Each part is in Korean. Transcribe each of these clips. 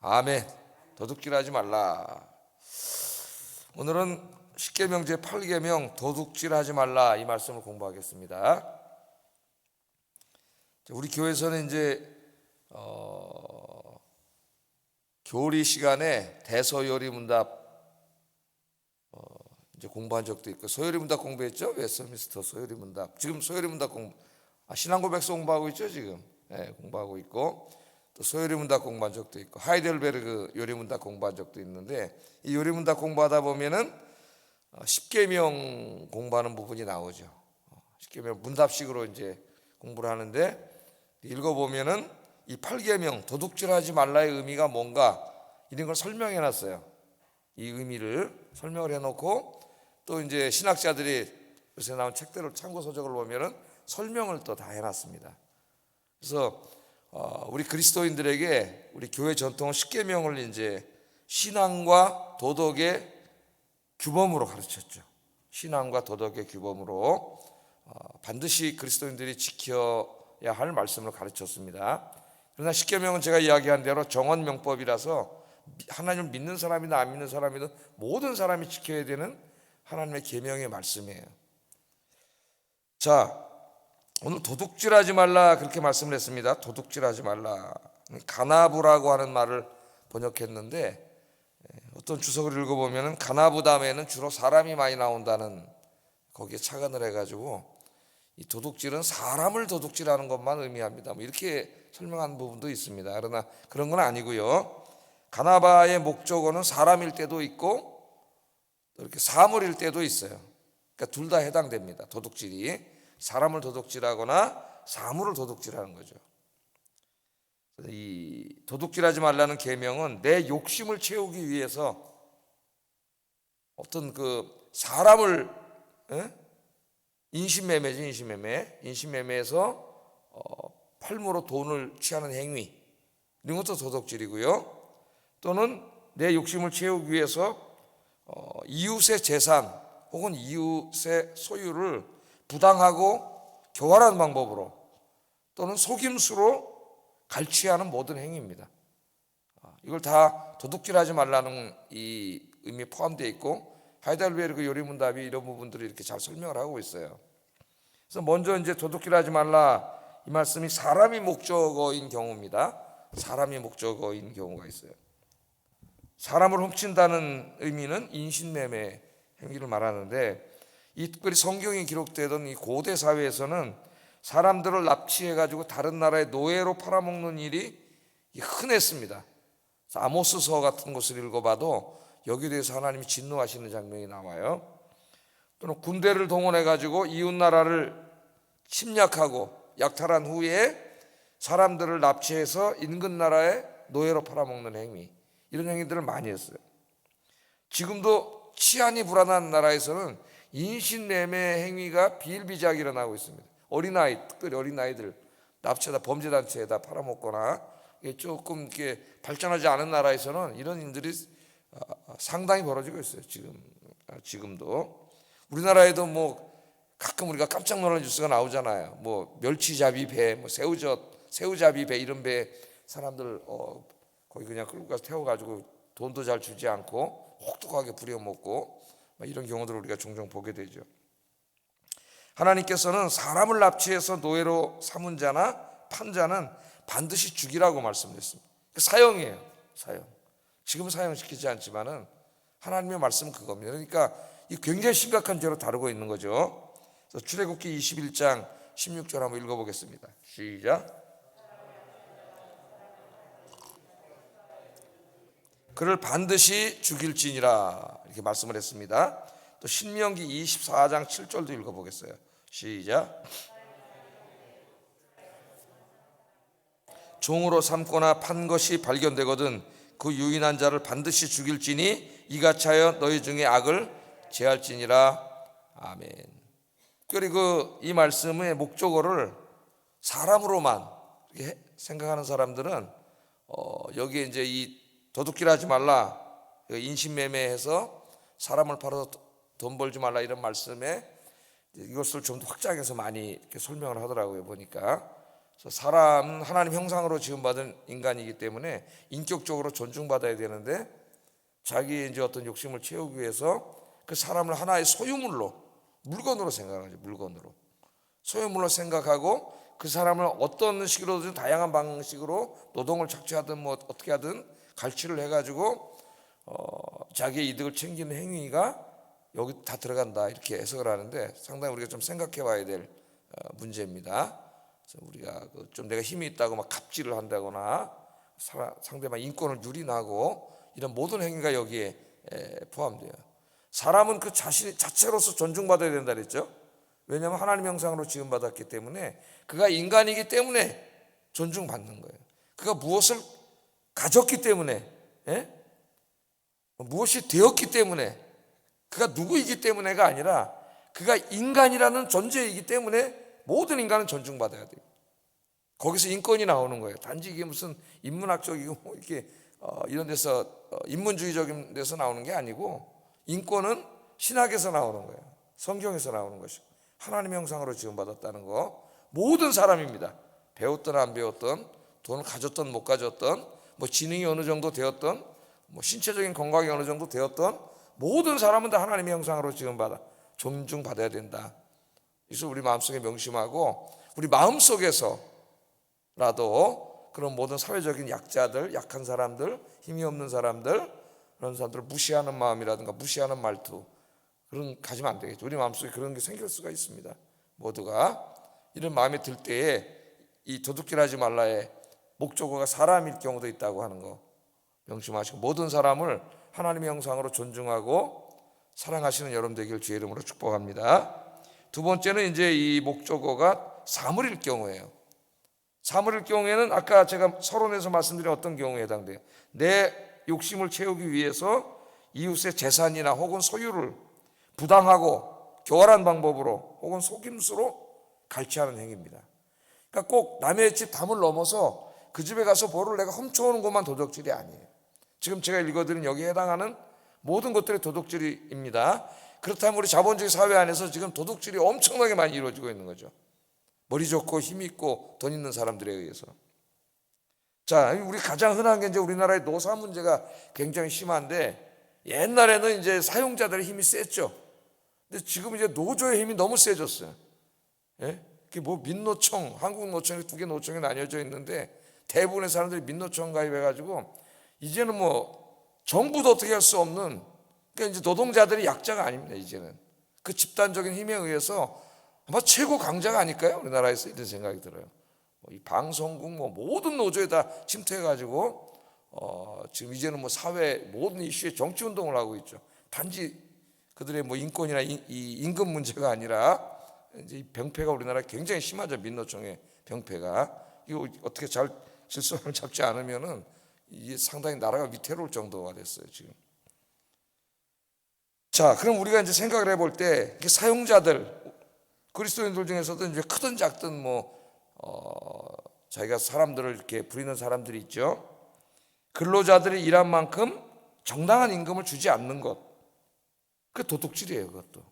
아멘. 도둑질하지 말라. 오늘은 십계명 제 8계명 도둑질하지 말라 이 말씀을 공부하겠습니다. 우리 교회에서는 이제 어, 교리 시간에 대서요리 문답 어, 이제 공부한 적도 있고 소요리 문답 공부했죠 웨스트미스터 소요리 문답 지금 소요리 문답 공부 아, 신앙고백서 공부하고 있죠 지금 네, 공부하고 있고 또 소요리 문답 공부한 적도 있고 하이델베르그 요리 문답 공부한 적도 있는데 이 요리 문답 공부하다 보면은 어, 십계명 공부하는 부분이 나오죠 어, 십계명 문답식으로 이제 공부를 하는데 읽어보면은 이 8계명 도둑질하지 말라의 의미가 뭔가 이런 걸 설명해 놨어요. 이 의미를 설명을 해 놓고 또 이제 신학자들이 요새 나온 책들을 참고 서적을 보면은 설명을 또 다 해 놨습니다. 그래서 어, 우리 그리스도인들에게 우리 교회 전통 10계명을 이제 신앙과 도덕의 규범으로 가르쳤죠. 신앙과 도덕의 규범으로 어, 반드시 그리스도인들이 지켜 야 할 말씀을 가르쳤습니다. 그러나 십계명은 제가 이야기한 대로 정원 명법이라서 하나님을 믿는 사람이나 안 믿는 사람이든 모든 사람이 지켜야 되는 하나님의 계명의 말씀이에요. 자, 오늘 도둑질하지 말라 그렇게 말씀을 했습니다. 도둑질하지 말라. 가나부라고 하는 말을 번역했는데 어떤 주석을 읽어보면 가나부 다음에는 주로 사람이 많이 나온다는 거기에 착안을 해가지고 이 도둑질은 사람을 도둑질하는 것만 의미합니다. 뭐 이렇게 설명한 부분도 있습니다. 그러나 그런 건 아니고요. 가나바의 목적어는 사람일 때도 있고 이렇게 사물일 때도 있어요. 그러니까 둘 다 해당됩니다. 도둑질이 사람을 도둑질하거나 사물을 도둑질하는 거죠. 이 도둑질하지 말라는 계명은 내 욕심을 채우기 위해서 어떤 그 사람을 에? 인신매매죠, 인신매매. 인신매매에서 어, 팔모로 돈을 취하는 행위 이런 것도 도덕질이고요. 또는 내 욕심을 채우기 위해서 어, 이웃의 재산 혹은 이웃의 소유를 부당하고 교활한 방법으로 또는 속임수로 갈취하는 모든 행위입니다. 아, 이걸 다 도둑질하지 말라는 이 의미 포함되어 있고 하이델베르그 요리문답이 이런 부분들을 이렇게 잘 설명을 하고 있어요. 그래서 먼저 이제 도둑질하지 말라 이 말씀이 사람이 목적어인 경우입니다. 사람이 목적어인 경우가 있어요. 사람을 훔친다는 의미는 인신매매 행위를 말하는데 이 특별히 성경에 기록되던 이 고대 사회에서는 사람들을 납치해 가지고 다른 나라의 노예로 팔아먹는 일이 흔했습니다. 아모스서 같은 것을 읽어봐도 여기에 대해서 하나님이 진노하시는 장면이 나와요. 또는 군대를 동원해 가지고 이웃 나라를 침략하고 약탈한 후에 사람들을 납치해서 인근 나라의 노예로 팔아먹는 행위 이런 행위들을 많이 했어요. 지금도 치안이 불안한 나라에서는 인신매매 행위가 비일비재하게 일어나고 있습니다. 어린아이, 특별히 어린아이들 납치하다 범죄단체에다 팔아먹거나 조금 이렇게 발전하지 않은 나라에서는 이런 일들이 상당히 벌어지고 있어요. 지금 지금도 우리나라에도 뭐 가끔 우리가 깜짝 놀라는 뉴스가 나오잖아요. 뭐 멸치잡이 배, 뭐 새우젓, 새우잡이 배 이런 배 사람들 어, 거기 그냥 끌고 가서 태워가지고 돈도 잘 주지 않고 혹독하게 부려먹고 이런 경우들을 우리가 종종 보게 되죠. 하나님께서는 사람을 납치해서 노예로 삼은 자나 판 자는 반드시 죽이라고 말씀했습니다. 사형이에요. 사형. 지금 사형시키지 않지만은 하나님의 말씀은 그겁니다. 그러니까 이 굉장히 심각한 죄로 다루고 있는 거죠. 출애굽기 21장 16절 한번 읽어보겠습니다. 시작. 그를 반드시 죽일지니라 이렇게 말씀을 했습니다. 또 신명기 24장 7절도 읽어보겠어요. 시작. 종으로 삼거나 판 것이 발견되거든 그 유인한 자를 반드시 죽일지니 이같이 하여 너희 중에 악을 제할지니라 아멘. 그리고 이 말씀의 목적어를 사람으로만 생각하는 사람들은 어, 여기에 이제 이 도둑질 하지 말라 인신매매해서 사람을 팔아서 돈 벌지 말라 이런 말씀에 이것을 좀 더 확장해서 많이 이렇게 설명을 하더라고요 보니까 사람은 하나님 형상으로 지음받은 인간이기 때문에 인격적으로 존중받아야 되는데 자기의 이제 어떤 욕심을 채우기 위해서 그 사람을 하나의 소유물로 물건으로 생각하죠. 물건으로 소유물로 생각하고 그 사람을 어떤 식으로든 다양한 방식으로 노동을 착취하든 뭐 어떻게 하든 갈취를 해가지고 어, 자기의 이득을 챙기는 행위가 여기 다 들어간다 이렇게 해석을 하는데 상당히 우리가 좀 생각해 봐야 될 어, 문제입니다. 우리가 그좀 내가 힘이 있다고 막 갑질을 한다거나 상대방 인권을 유린하고 이런 모든 행위가 여기에 에, 포함돼요. 사람은 그 자신 자체로서 존중받아야 된다 그랬죠. 왜냐하면 하나님 형상으로 지음 받았기 때문에 그가 인간이기 때문에 존중받는 거예요. 그가 무엇을 가졌기 때문에 예? 무엇이 되었기 때문에 그가 누구이기 때문에가 아니라 그가 인간이라는 존재이기 때문에 모든 인간은 존중받아야 돼요. 거기서 인권이 나오는 거예요. 단지 이게 무슨 인문학적이고 뭐 이렇게 어, 이런 데서 어, 인문주의적인 데서 나오는 게 아니고 인권은 신학에서 나오는 거예요. 성경에서 나오는 것이고 하나님의 형상으로 지음받았다는 거 모든 사람입니다. 배웠던 안 배웠던 돈을 가졌던 못 가졌던 뭐 지능이 어느 정도 되었던 뭐 신체적인 건강이 어느 정도 되었던 모든 사람은 다 하나님의 형상으로 지음받아 존중 받아야 된다. 그래서 우리 마음속에 명심하고 우리 마음속에서라도 그런 모든 사회적인 약자들, 약한 사람들, 힘이 없는 사람들 그런 사람들을 무시하는 마음이라든가 무시하는 말투 그런 가지면 안 되겠죠. 우리 마음속에 그런 게 생길 수가 있습니다. 모두가 이런 마음이 들 때에 이 도둑질하지 말라의 목적어가 사람일 경우도 있다고 하는 거 명심하시고 모든 사람을 하나님의 형상으로 존중하고 사랑하시는 여러분 되길 주의 이름으로 축복합니다. 두 번째는 이제 이 목적어가 사물일 경우예요. 사물일 경우에는 아까 제가 서론에서 말씀드린 어떤 경우에 해당돼요. 내 욕심을 채우기 위해서 이웃의 재산이나 혹은 소유를 부당하고 교활한 방법으로 혹은 속임수로 갈취하는 행위입니다. 그러니까 꼭 남의 집 담을 넘어서 그 집에 가서 볼을 내가 훔쳐오는 것만 도둑질이 아니에요. 지금 제가 읽어드린 여기에 해당하는 모든 것들이 도둑질입니다. 그렇다면 우리 자본주의 사회 안에서 지금 도둑질이 엄청나게 많이 이루어지고 있는 거죠. 머리 좋고 힘 있고 돈 있는 사람들에 의해서. 자, 우리 가장 흔한 게 이제 우리나라의 노사 문제가 굉장히 심한데 옛날에는 이제 사용자들의 힘이 셌죠. 근데 지금 이제 노조의 힘이 너무 세졌어요. 예? 그게 뭐 민노총, 한국 노총이 두개 노총이 나뉘어져 있는데 대부분의 사람들이 민노총 가입해가지고 이제는 뭐 정부도 어떻게 할 수 없는 그러니까 이제 노동자들이 약자가 아닙니다. 이제는 그 집단적인 힘에 의해서 아마 최고 강자가 아닐까요? 우리나라에서 이런 생각이 들어요. 뭐이 방송국 뭐 모든 노조에 다 침투해가지고 어 지금 이제는 뭐 사회 모든 이슈에 정치 운동을 하고 있죠. 단지 그들의 뭐 인권이나 이, 이 임금 문제가 아니라 이제 이 병폐가 우리나라에 굉장히 심하죠. 민노총의 병폐가 이거 어떻게 잘 질서를 잡지 않으면은 이게 상당히 나라가 위태로울 정도가 됐어요 지금. 자, 그럼 우리가 이제 생각을 해볼 때 사용자들 그리스도인들 중에서도 이제 크든 작든 뭐 어, 자기가 사람들을 이렇게 부리는 사람들이 있죠. 근로자들이 일한 만큼 정당한 임금을 주지 않는 것, 그 도둑질이에요. 그것도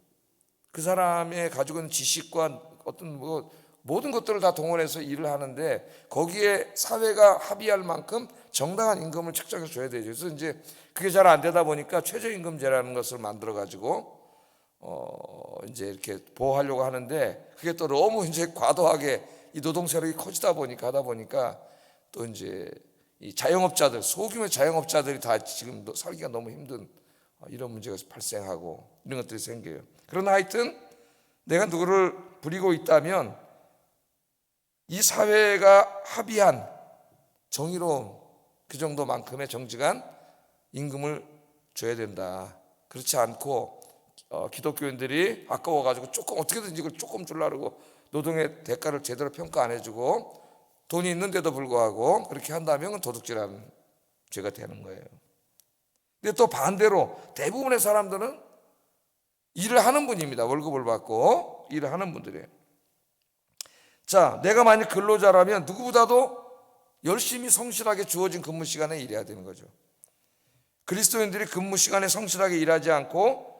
그 사람의 가지고 있는 지식과 어떤 뭐 모든 것들을 다 동원해서 일을 하는데 거기에 사회가 합의할 만큼 정당한 임금을 책정해 줘야 되죠. 그래서 이제 그게 잘 안 되다 보니까 최저임금제라는 것을 만들어 가지고 어 이제 이렇게 보호하려고 하는데 그게 또 너무 이제 과도하게 이 노동 세력이 커지다 보니까 하다 보니까 또 이제 이 자영업자들 소규모 자영업자들이 다 지금 너- 살기가 너무 힘든 어, 이런 문제가 발생하고 이런 것들이 생겨요. 그러나 하여튼 내가 누구를 부리고 있다면 이 사회가 합의한 정의로운 그 정도만큼의 정직한 임금을 줘야 된다. 그렇지 않고 어, 기독교인들이 아까워가지고 조금 어떻게든지 이걸 조금 주려고 노동의 대가를 제대로 평가 안 해주고 돈이 있는데도 불구하고 그렇게 한다면 도둑질하는 죄가 되는 거예요. 근데 또 반대로 대부분의 사람들은 일을 하는 분입니다. 월급을 받고 일을 하는 분들이에요. 자, 내가 만약 근로자라면 누구보다도 열심히 성실하게 주어진 근무 시간에 일해야 되는 거죠. 그리스도인들이 근무 시간에 성실하게 일하지 않고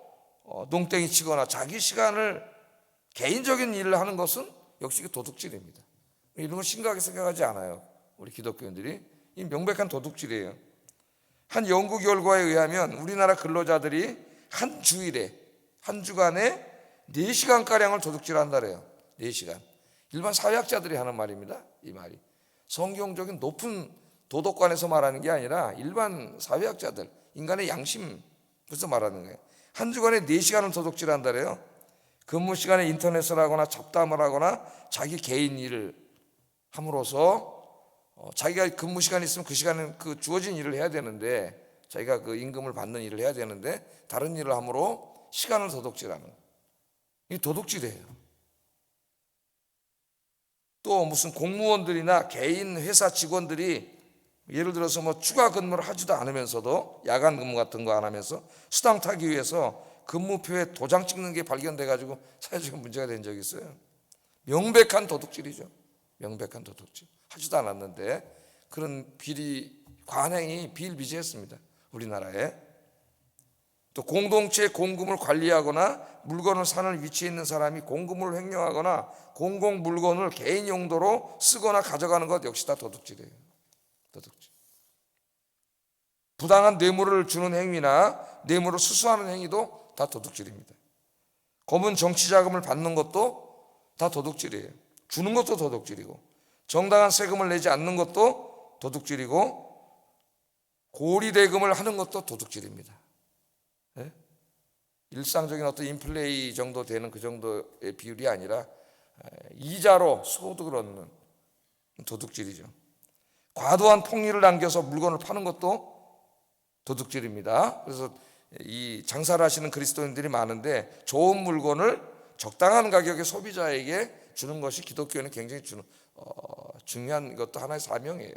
어, 농땡이 치거나 자기 시간을 개인적인 일을 하는 것은 역시 그 도둑질입니다. 이런 거 심각하게 생각하지 않아요. 우리 기독교인들이 이 명백한 도둑질이에요. 한 연구 결과에 의하면 우리나라 근로자들이 한 주일에 한 주간에 4시간 가량을 도둑질한다래요. 4시간. 일반 사회학자들이 하는 말입니다. 이 말이. 성경적인 높은 도덕관에서 말하는 게 아니라 일반 사회학자들, 인간의 양심 그래서 말하는 거예요. 한 주간에 4시간을 도둑질한다래요. 근무 시간에 인터넷을 하거나 잡담을 하거나 자기 개인 일을 함으로써 어, 자기가 근무 시간이 있으면 그 시간은 그 주어진 일을 해야 되는데 자기가 그 임금을 받는 일을 해야 되는데 다른 일을 함으로 시간을 도둑질하는 이 도둑질이에요. 또 무슨 공무원들이나 개인 회사 직원들이 예를 들어서 뭐 추가 근무를 하지도 않으면서도 야간 근무 같은 거 안 하면서 수당 타기 위해서 근무표에 도장 찍는 게 발견돼 가지고 사회적인 문제가 된 적이 있어요. 명백한 도둑질이죠. 명백한 도둑질. 하지도 않았는데 그런 비리 관행이 비일비재했습니다. 우리나라에. 또 공동체 공금을 관리하거나 물건을 사는 위치에 있는 사람이 공금을 횡령하거나 공공 물건을 개인 용도로 쓰거나 가져가는 것 역시 다 도둑질이에요. 도둑질. 부당한 뇌물을 주는 행위나 뇌물을 수수하는 행위도 다 도둑질입니다. 검은 정치 자금을 받는 것도 다 도둑질이에요. 주는 것도 도둑질이고 정당한 세금을 내지 않는 것도 도둑질이고 고리 대금을 하는 것도 도둑질입니다. 예? 일상적인 어떤 인플레이 정도 되는 그 정도의 비율이 아니라 이자로 소득을 얻는 도둑질이죠. 과도한 폭리를 남겨서 물건을 파는 것도 도둑질입니다. 그래서 이 장사를 하시는 그리스도인들이 많은데 좋은 물건을 적당한 가격에 소비자에게 주는 것이 기독교에는 굉장히 주는, 어, 중요한 것도 하나의 사명이에요.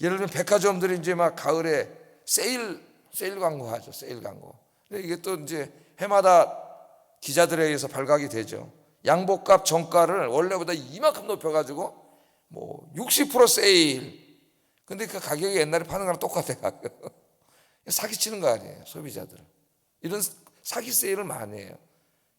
예를 들면 백화점들이 이제 막 가을에 세일 세일 광고 하죠. 세일 광고. 근데 이게 또 이제 해마다 기자들에 의해서 발각이 되죠. 양복값 정가를 원래보다 이만큼 높여가지고 뭐 60% 세일. 근데 그 가격이 옛날에 파는 거랑 똑같아 가격. 사기치는 거 아니에요 소비자들. 이런 사기 세일을 많이 해요.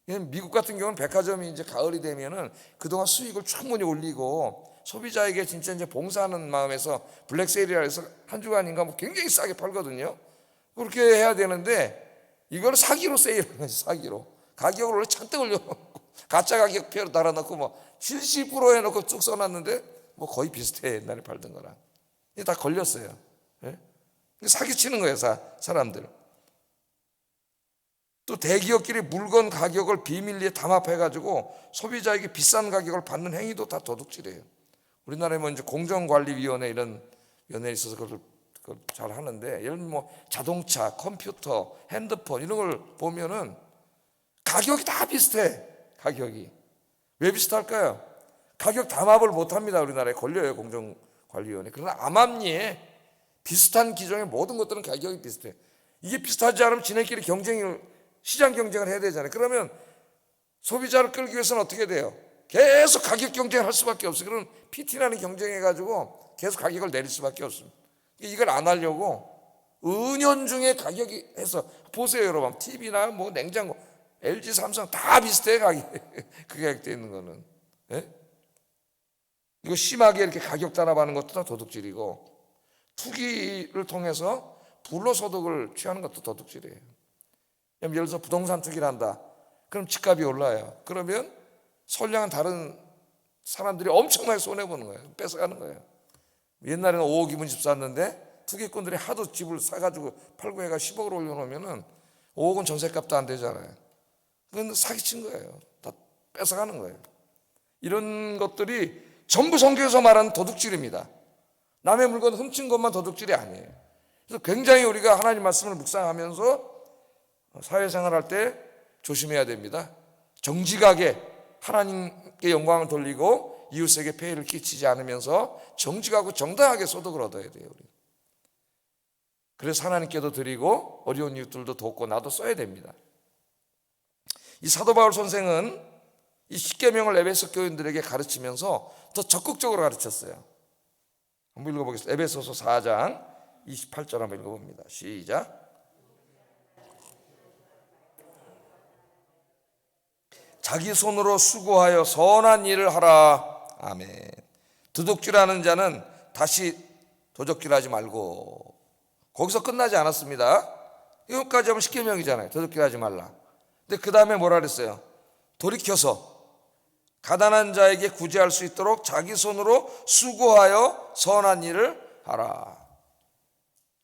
미국 같은 경우는 백화점이 이제 가을이 되면은 그동안 수익을 충분히 올리고 소비자에게 진짜 이제 봉사하는 마음에서 블랙 세일이라 해서 한 주간인가 뭐 굉장히 싸게 팔거든요. 그렇게 해야 되는데 이걸 사기로 세일하는 거지 사기로 가격을 원래 잔뜩 올려놓고 가짜 가격표로 달아놓고 뭐 70% 해놓고 쭉 써놨는데 뭐 거의 비슷해 옛날에 팔던 거랑 이게 다 걸렸어요. 예? 사기치는 거예요 사, 사람들. 또 대기업끼리 물건 가격을 비밀리에 담합해가지고 소비자에게 비싼 가격을 받는 행위도 다 도둑질이에요. 우리나라에 뭐 이제 공정관리위원회 이런 위원회 있어서 그걸 잘 하는데 예를 뭐 자동차, 컴퓨터, 핸드폰 이런 걸 보면은 가격이 다 비슷해. 가격이 왜 비슷할까요? 가격 담합을 못 합니다. 우리나라에 걸려요 공정관리위원회. 그러나 암암리에 비슷한 기종의 모든 것들은 가격이 비슷해. 이게 비슷하지 않으면 지네끼리 경쟁을 시장 경쟁을 해야 되잖아요. 그러면 소비자를 끌기 위해서는 어떻게 돼요? 계속 가격 경쟁을 할 수밖에 없어요. 그럼 PT라는 경쟁해가지고 계속 가격을 내릴 수밖에 없습니다. 이걸 안 하려고 은연중에 가격이 해서 보세요 여러분 TV나 뭐 냉장고 LG 삼성 다 비슷해 가격 그 가격대 있는 거는 예? 이거 심하게 이렇게 가격 단합하는 것도 다 도둑질이고 투기를 통해서 불로소득을 취하는 것도 도둑질이에요. 예를 들어서 부동산 투기를 한다. 그럼 집값이 올라요. 그러면 선량한 다른 사람들이 엄청나게 손해보는 거예요. 뺏어가는 거예요. 옛날에는 5억 이면 집 샀는데 투기꾼들이 하도 집을 사가지고 팔고 해가 10억을 올려놓으면은 5억은 전세값도 안 되잖아요. 그건 사기친 거예요. 다 뺏어가는 거예요. 이런 것들이 전부 성경에서 말하는 도둑질입니다. 남의 물건 훔친 것만 도둑질이 아니에요. 그래서 굉장히 우리가 하나님 말씀을 묵상하면서 사회생활 할 때 조심해야 됩니다. 정직하게 하나님께 영광을 돌리고 이웃에게 폐해를 끼치지 않으면서 정직하고 정당하게 소득을 얻어야 돼요. 그래서 하나님께도 드리고 어려운 이웃들도 돕고 나도 써야 됩니다. 이 사도 바울 선생은 이 십계명을 에베소 교인들에게 가르치면서 더 적극적으로 가르쳤어요. 한번 읽어보겠습니다. 에베소서 4장 28절 한번 읽어봅니다. 시작. 자기 손으로 수고하여 선한 일을 하라. 아멘. 도둑질하는 자는 다시 도둑질하지 말고 거기서 끝나지 않았습니다. 이것까지 하면 십계명이잖아요. 도둑질하지 말라. 근데 그 다음에 뭐라 그랬어요? 돌이켜서 가난한 자에게 구제할 수 있도록 자기 손으로 수고하여 선한 일을 하라.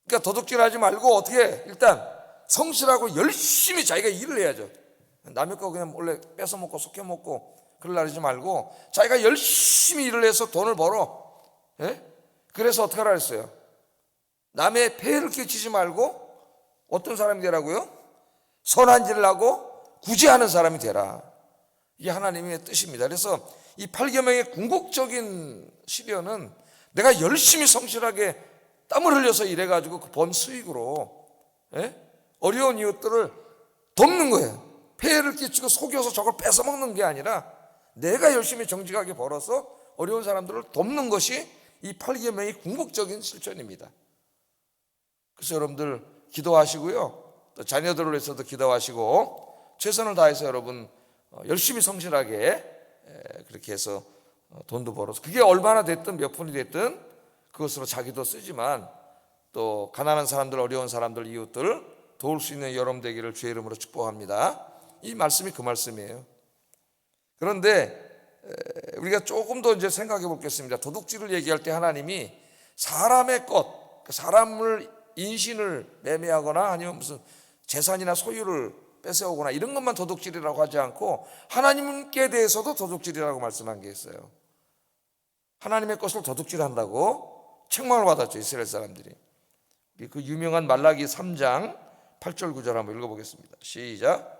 그러니까 도둑질하지 말고 어떻게 일단 성실하고 열심히 자기가 일을 해야죠. 남의 거 그냥 몰래 뺏어 먹고 속여 먹고 그러려지 말고 자기가 열심히 일을 해서 돈을 벌어. 예? 그래서 어떻게 하라 했어요? 남의 폐해를 끼치지 말고 어떤 사람이 되라고요? 선한 일을 하고 구제하는 사람이 되라. 이게 하나님의 뜻입니다. 그래서 이 8계명의 궁극적인 시련은 내가 열심히 성실하게 땀을 흘려서 일해가지고 그 번 수익으로 예? 어려운 이웃들을 돕는 거예요. 폐해를 끼치고 속여서 저걸 뺏어 먹는 게 아니라 내가 열심히 정직하게 벌어서 어려운 사람들을 돕는 것이 이 8계명의 궁극적인 실천입니다. 그래서 여러분들 기도하시고요. 또 자녀들을 위해서도 기도하시고 최선을 다해서 여러분 어, 열심히 성실하게 에, 그렇게 해서 어, 돈도 벌어서 그게 얼마나 됐든 몇 푼이 됐든 그것으로 자기도 쓰지만 또 가난한 사람들 어려운 사람들 이웃들 도울 수 있는 여러분 되기를 주의 이름으로 축복합니다. 이 말씀이 그 말씀이에요. 그런데 에, 우리가 조금 더 이제 생각해 보겠습니다. 도둑질을 얘기할 때 하나님이 사람의 것, 그 사람을 인신을 매매하거나 아니면 무슨 재산이나 소유를 뺏어오거나 이런 것만 도둑질이라고 하지 않고 하나님께 대해서도 도둑질이라고 말씀한 게 있어요. 하나님의 것을 도둑질한다고 책망을 받았죠 이스라엘 사람들이. 그 유명한 말라기 3장 8절 9절 한번 읽어보겠습니다. 시작.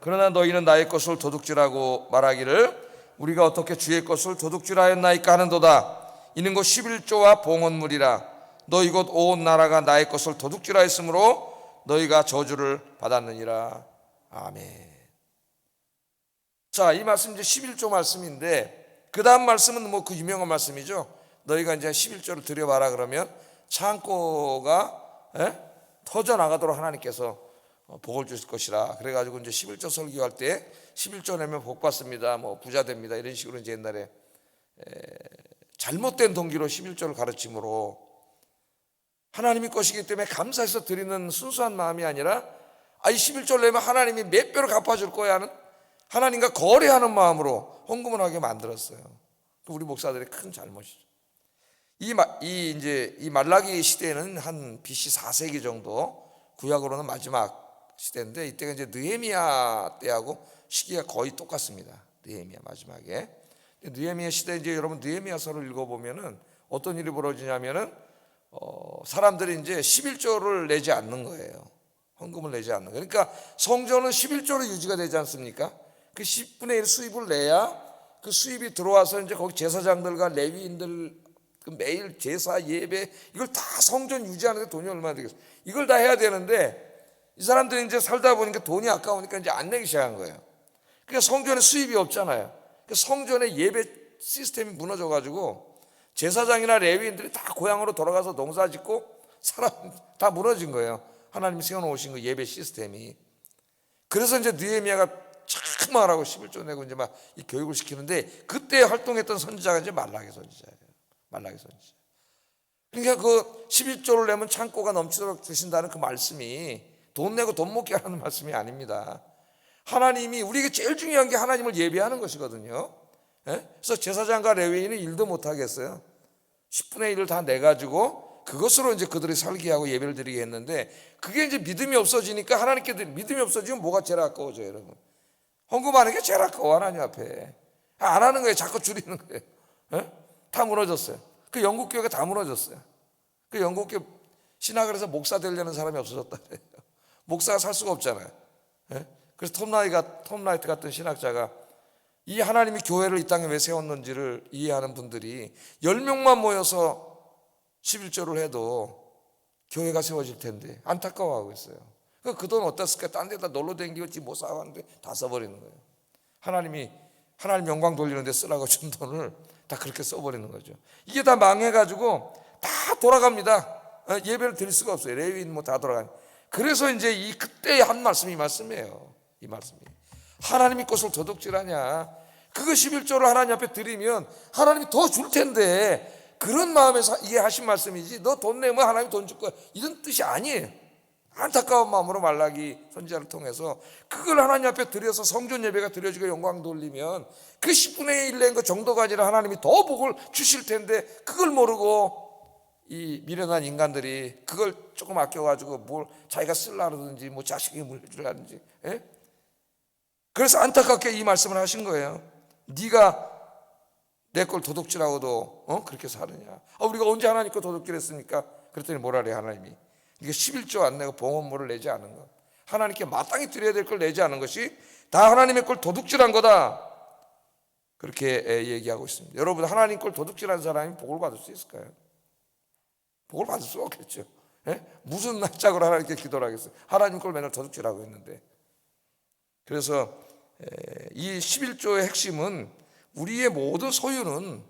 그러나 너희는 나의 것을 도둑질하고 말하기를 우리가 어떻게 주의 것을 도둑질하였나이까 하는도다. 이는 곧 11조와 봉헌물이라. 너희 곧 온 나라가 나의 것을 도둑질하였으므로 너희가 저주를 받았느니라. 아멘. 자, 이 말씀 이제 11조 말씀인데 그 다음 말씀은 뭐 그 유명한 말씀이죠. 너희가 이제 11조를 드려봐라 그러면 창고가 에? 터져 나가도록 하나님께서 어, 복을 주실 것이라. 그래가지고 이제 11조 설교할 때 11조 내면 복 받습니다. 뭐 부자 됩니다. 이런 식으로 이제 옛날에 에, 잘못된 동기로 11조를 가르침으로 하나님이 것이기 때문에 감사해서 드리는 순수한 마음이 아니라 아이 11조를 내면 하나님이 몇 배로 갚아줄 거야 하는 하나님과 거래하는 마음으로 헌금을 하게 만들었어요. 그 우리 목사들의 큰 잘못이죠. 이, 마, 이 이제 이 말라기 시대는 한 BC 4세기 정도 구약으로는 마지막 시대인데 이때가 이제 느헤미야 때하고 시기가 거의 똑같습니다. 느헤미야 마지막에 느헤미야 시대 이제 여러분 느헤미야서를 읽어보면은 어떤 일이 벌어지냐면은 어, 사람들이 이제 11조를 내지 않는 거예요. 헌금을 내지 않는 거예요. 그러니까 성전은 11조로 유지가 되지 않습니까? 그 10분의 1 수입을 내야 그 수입이 들어와서 이제 거기 제사장들과 레위인들 그 매일 제사 예배 이걸 다 성전 유지하는데 돈이 얼마나 되겠어요? 이걸 다 해야 되는데 이 사람들이 이제 살다 보니까 돈이 아까우니까 이제 안 내기 시작한 거예요. 그러니까 성전에 수입이 없잖아요. 그러니까 성전의 예배 시스템이 무너져 가지고 제사장이나 레위인들이 다 고향으로 돌아가서 농사 짓고 사람 다 무너진 거예요. 하나님이 세워놓으신 그 예배 시스템이. 그래서 이제 느헤미야가 참 말하고 11조 내고 이제 막 이 교육을 시키는데 그때 활동했던 선지자가 이제 말라기 선지자예요. 말라기 선지자. 그러니까 그 11조를 내면 창고가 넘치도록 주신다는 그 말씀이 돈 내고 돈 먹게 하는 말씀이 아닙니다. 하나님이 우리에게 제일 중요한 게 하나님을 예배하는 것이거든요. 예? 그래서 제사장과 레위인은 일도 못 하겠어요. 10분의 1을 다 내가지고 그것으로 이제 그들이 살게 하고 예배를 드리게 했는데 그게 이제 믿음이 없어지니까 하나님께 믿음이 없어지면 뭐가 제일 아까워져 여러분. 헌금하는 게 제일 아까워 하나님 앞에. 안 하는 거예요. 자꾸 줄이는 거예요. 예? 다 무너졌어요. 그 영국 교회가 다 무너졌어요. 그 영국 교회 신학을 해서 목사 되려는 사람이 없어졌다. 목사가 살 수가 없잖아요. 예? 그래서 톰 라이가 톰 라이트 같은 신학자가 이 하나님이 교회를 이 땅에 왜 세웠는지를 이해하는 분들이 10명만 모여서 11조를 해도 교회가 세워질 텐데 안타까워하고 있어요. 그 돈 어디다 쓸까? 딴 데다 놀러 댕기고 집못 사왔는데 다 써버리는 거예요. 하나님이 하나님 영광 돌리는데 쓰라고 준 돈을 다 그렇게 써버리는 거죠. 이게 다 망해가지고 다 돌아갑니다. 어, 예배를 드릴 수가 없어요. 레위인 뭐 다 돌아가. 그래서 이제 이 그때 한 말씀이 말씀이에요. 이 말씀이. 하나님의 것을 도둑질하냐? 그거 11조를 하나님 앞에 드리면 하나님이 더 줄 텐데 그런 마음에서 이해하신 말씀이지 너 돈 내면 하나님이 돈 줄 거야 이런 뜻이 아니에요. 안타까운 마음으로 말라기 선지자를 통해서 그걸 하나님 앞에 드려서 성전 예배가 드려지고 영광 돌리면 그 10분의 1낸거 정도가 아니라 하나님이 더 복을 주실 텐데 그걸 모르고 이 미련한 인간들이 그걸 조금 아껴가지고 뭘 자기가 쓸라든지 뭐 자식이 물려주라든지 예? 그래서 안타깝게 이 말씀을 하신 거예요. 네가 내 걸 도둑질하고도 어? 그렇게 사느냐? 아, 우리가 언제 하나님 거 도둑질했습니까? 그랬더니 뭐라 그래 하나님이 이게 11조 안 내고 봉헌물을 내지 않은 것 하나님께 마땅히 드려야 될 걸 내지 않은 것이 다 하나님의 걸 도둑질한 거다 그렇게 에, 얘기하고 있습니다 여러분 하나님 걸 도둑질한 사람이 복을 받을 수 있을까요? 복을 받을 수 없겠죠 예? 무슨 낯짝으로 하나님께 기도를 하겠어요 하나님 걸 맨날 도둑질하고 있는데 그래서 에, 이 11조의 핵심은 우리의 모든 소유는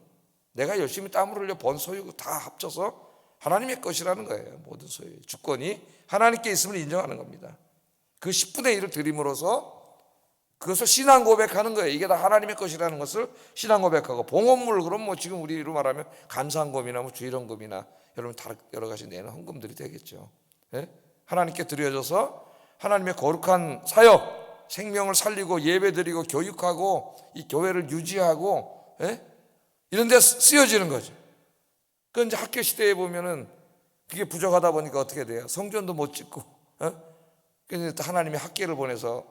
내가 열심히 땀을 흘려 번 소유 다 합쳐서 하나님의 것이라는 거예요. 모든 소유 주권이 하나님께 있음을 인정하는 겁니다. 그 10분의 1을 드림으로써 그것을 신앙 고백하는 거예요. 이게 다 하나님의 것이라는 것을 신앙 고백하고 봉헌물 그럼 뭐 지금 우리로 말하면 감사금이나 뭐 주일헌금이나 여러분 다 여러 가지 내는 헌금들이 되겠죠. 예? 하나님께 드려져서 하나님의 거룩한 사역, 생명을 살리고 예배드리고 교육하고 이 교회를 유지하고 예? 이런 데 쓰여지는 거죠. 그 이제 학교 시대에 보면은 그게 부족하다 보니까 어떻게 돼요? 성전도 못 짓고, 어? 그래서 하나님이 학계를 보내서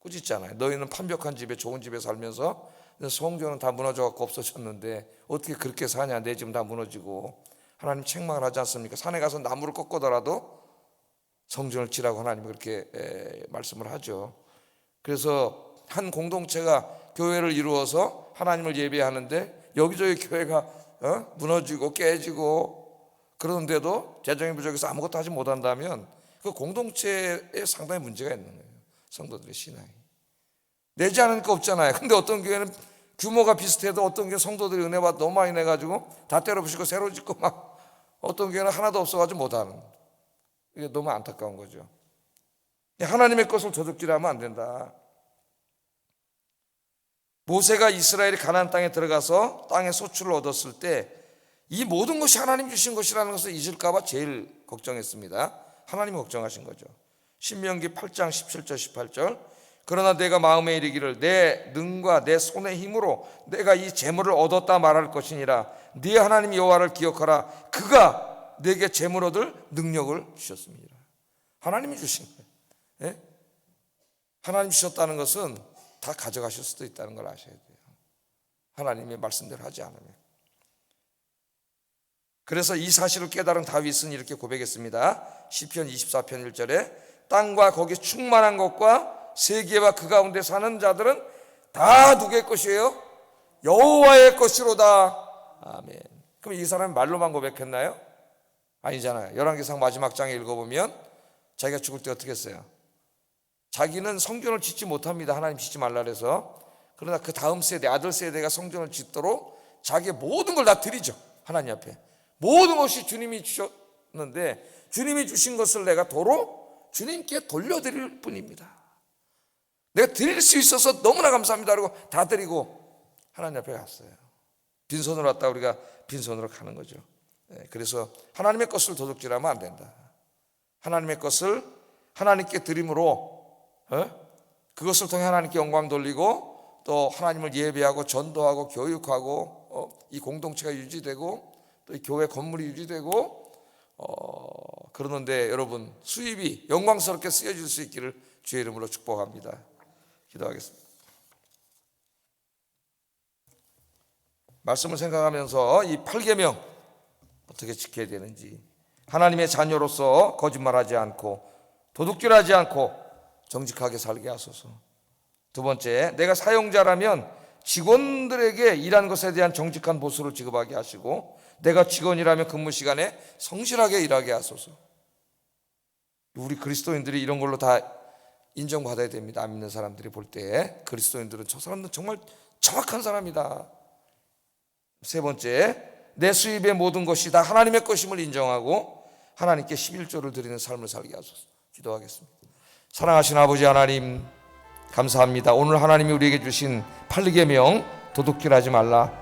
꾸짖잖아요. 너희는 판벽한 집에 좋은 집에 살면서 성전은 다 무너져 갖고 없어졌는데 어떻게 그렇게 사냐? 내 집은 다 무너지고 하나님 책망을 하지 않습니까? 산에 가서 나무를 꺾어더라도 성전을 지라고 하나님 그렇게 에, 말씀을 하죠. 그래서 한 공동체가 교회를 이루어서 하나님을 예배하는데 여기저기 교회가 어? 무너지고 깨지고 그러는데도 재정이 부족해서 아무것도 하지 못한다면 그 공동체에 상당히 문제가 있는 거예요. 성도들의 신앙이. 내지 않으니까 없잖아요. 근데 어떤 교회는 규모가 비슷해도 어떤 교회 성도들이 은혜 받아 너무 많이 내가지고 다 때려 부시고 새로 짓고 막 어떤 교회는 하나도 없어가지고 못하는. 이게 너무 안타까운 거죠. 하나님의 것을 도둑질하면 안 된다. 모세가 이스라엘이 가나안 땅에 들어가서 땅의 소출을 얻었을 때 이 모든 것이 하나님 주신 것이라는 것을 잊을까봐 제일 걱정했습니다. 하나님 걱정하신 거죠. 신명기 8장 17절 18절 그러나 내가 마음에 이르기를 내 능과 내 손의 힘으로 내가 이 재물을 얻었다 말할 것이니라 네 하나님 여호와를 기억하라 그가 내게 재물 얻을 능력을 주셨습니다. 하나님이 주신 거예요. 예? 하나님 주셨다는 것은 다 가져가실 수도 있다는 걸 아셔야 돼요. 하나님의 말씀대로 하지 않으면. 그래서 이 사실을 깨달은 다윗은 이렇게 고백했습니다. 시편 24편 1절에 땅과 거기 충만한 것과 세계와 그 가운데 사는 자들은 다 누구의 것이에요? 여호와의 것이로다. 아멘. 그럼 이 사람이 말로만 고백했나요? 아니잖아요. 열왕기상 마지막 장에 읽어보면 자기가 죽을 때 어떻게 했어요? 자기는 성전을 짓지 못합니다. 하나님 짓지 말라 그래서. 그러나 그 다음 세대, 아들 세대가 성전을 짓도록 자기의 모든 걸 다 드리죠. 하나님 앞에. 모든 것이 주님이 주셨는데 주님이 주신 것을 내가 도로 주님께 돌려드릴 뿐입니다. 내가 드릴 수 있어서 너무나 감사합니다. 그리고 다 드리고 하나님 앞에 갔어요. 빈손으로 왔다 우리가 빈손으로 가는 거죠. 네, 그래서 하나님의 것을 도둑질하면 안 된다. 하나님의 것을 하나님께 드림으로 어? 그것을 통해 하나님께 영광 돌리고 또 하나님을 예배하고 전도하고 교육하고 어? 이 공동체가 유지되고 또 이 교회 건물이 유지되고 어, 그러는데 여러분 수입이 영광스럽게 쓰여질 수 있기를 주의 이름으로 축복합니다. 기도하겠습니다. 말씀을 생각하면서 이 8계명 어떻게 지켜야 되는지 하나님의 자녀로서 거짓말하지 않고 도둑질하지 않고 정직하게 살게 하소서. 두 번째, 내가 사용자라면 직원들에게 일한 것에 대한 정직한 보수를 지급하게 하시고 내가 직원이라면 근무 시간에 성실하게 일하게 하소서. 우리 그리스도인들이 이런 걸로 다 인정받아야 됩니다. 안 믿는 사람들이 볼 때 그리스도인들은 저 사람은 정말 정확한 사람이다. 세 번째, 내 수입의 모든 것이 다 하나님의 것임을 인정하고 하나님께 11조를 드리는 삶을 살게 하소서. 기도하겠습니다. 사랑하신 아버지 하나님, 감사합니다. 오늘 하나님이 우리에게 주신 팔계명 도둑질하지 말라